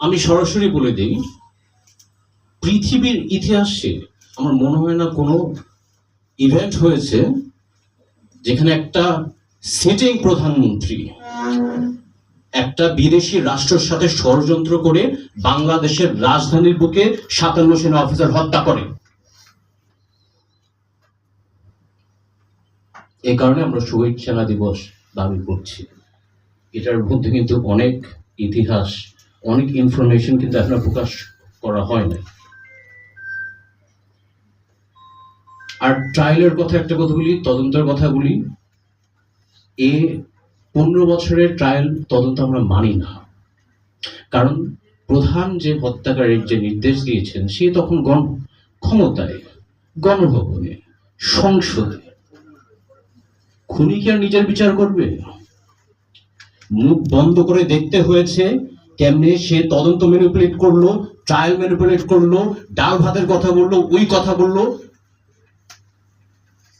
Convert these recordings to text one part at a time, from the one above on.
আমি সরাসরি বলে দিই, পৃথিবীর ইতিহাসে আমার মনে হয় না কোনো ইভেন্ট হয়েছে যেখানে একটা সিটিং প্রধানমন্ত্রী একটা বিদেশি রাষ্ট্রের সাথে ষড়যন্ত্র করে বাংলাদেশের রাজধানীর বুকে সাতান্ন সেনা অফিসার হত্যা করে। এই কারণে আমরা শহীদ সেনা দিবস দাবি করছি। এটার মধ্যে কিন্তু অনেক ইতিহাস অনেক ইনফরমেশন কিন্তু এখনও প্রকাশ করা হয় না আর ট্রায়ালের কথা একটা কথা বলি, তদন্তের কথা বলি। এ পনেরো বছরের ট্রায়াল তদন্ত আমরা মানি না। কারণ প্রধান যে হত্যাকারীর যে নির্দেশ দিয়েছেন, সে তখন গণ ক্ষমতায়, গণভবনে, সংসদে। খুনি কি আর নিজের বিচার করবে? মুখ বন্ধ করে দেখতে হয়েছে কেমনে সে তদন্ত ম্যানিপুলেট করল ট্রায়াল ম্যানিপুলেট করল, ডাল ভাতের কথা বলল, ওই কথা বলল,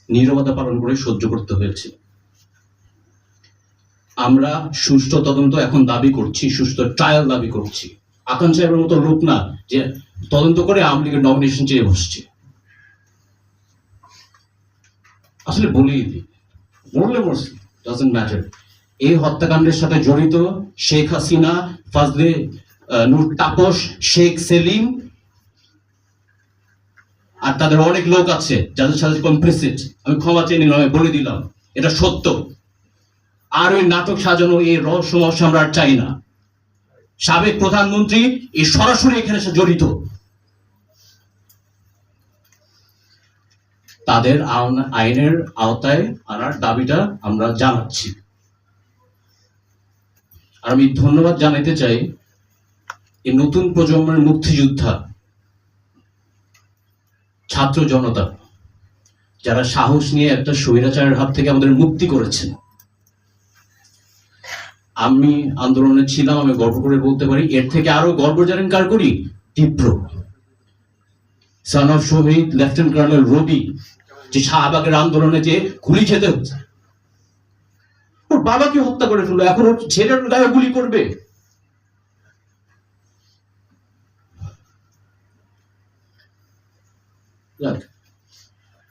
নীরবতা পালন করে সহ্য করতে হয়েছে। আমরা সুষ্ঠু তদন্ত এখন দাবি করছি, সুষ্ঠু ট্রায়াল দাবি করছি। আকান সাহেবের মতো লোক না যে তদন্ত করে আওয়ামী লীগের নমিনেশন চেয়ে বসছে। আসলে বলেই দিই মরলে মরছে ডাজেন্ট ম্যাটার এই হত্যাকাণ্ডের সাথে জড়িত শেখ হাসিনা, ফাজলে নূর তাপস, শেখ সেলিম আর তাদের অনেক লোক আছে যাদের সাথে কমপ্লিসিট আমি ক্ষমা চেয়ে নিলাম বলে দিলাম, এটা সত্য। আর ওই নাটক সাজানো এই রহস্য মহস্য আমরা আর চাই না। সাবেক প্রধানমন্ত্রী এই সরাসরি এখানে জড়িত। তাদের আইনের আওতায় আনার দাবিটা আমরা জানাচ্ছি। আর আমি ধন্যবাদ জানাতে চাই এই নতুন প্রজন্মের মুক্তিযোদ্ধা ছাত্র জনতা, যারা সাহস নিয়ে একটা স্বৈরাচারের হাত থেকে আমাদের মুক্তি করেছেন। আমি আন্দোলনে ছিলাম, আমি গর্ব করে বলতে পারি, এর থেকে আরও গর্ব জানেন কার করি? তীব্র। সন অফ শহীদ লেফটেন্যান্ট কর্নেল রবি যে শাহবাগের আন্দোলনে যে গুলি খেতে হচ্ছে। বাবাকে হত্যা করে ফেলল। এখন ছেলের গায়ে গুলি করবে।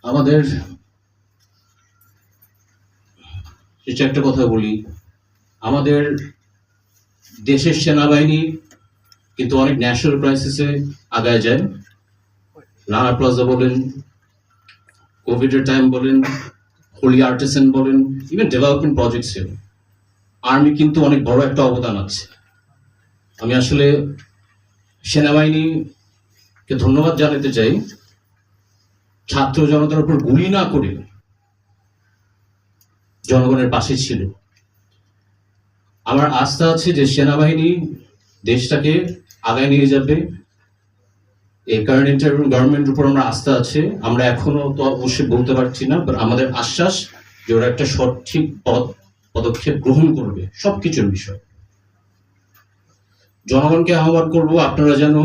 আমাদের একটা কথা বলি। আমাদের দেশের সেনাবাহিনী কিন্তু অনেক ন্যাশনাল ক্রাইসিসে আগায় যায়। রানা প্লাজা বলেন কোভিডের টাইম বলেন হোলি আর্টিসেন বলেন ইভেন ডেভেলপমেন্ট প্রজেক্টসে আর্মি কিন্তু অনেক বড় একটা অবদান আছে। আমি আসলে সেনাবাহিনীকে ধন্যবাদ জানাতে চাই। ছাত্র জনতার উপর গুলি না করে জনগণের পাশে ছিল। আমার আস্থা আছে যে সেনাবাহিনী দেশটাকে আগায় নিয়ে যাবে। এই কারেন্ট ইন্টারভিউ গভর্নমেন্টের উপর আমরা আস্থা আছে। আমরা এখনও তো অবশ্যই বলতে পারছি না বাট আমাদের আশ্বাস যে ওরা একটা সঠিক পদ পদক্ষেপ গ্রহণ করবে, সবকিছুর বিষয়। জনগণকে আহ্বান করব আপনারা যেন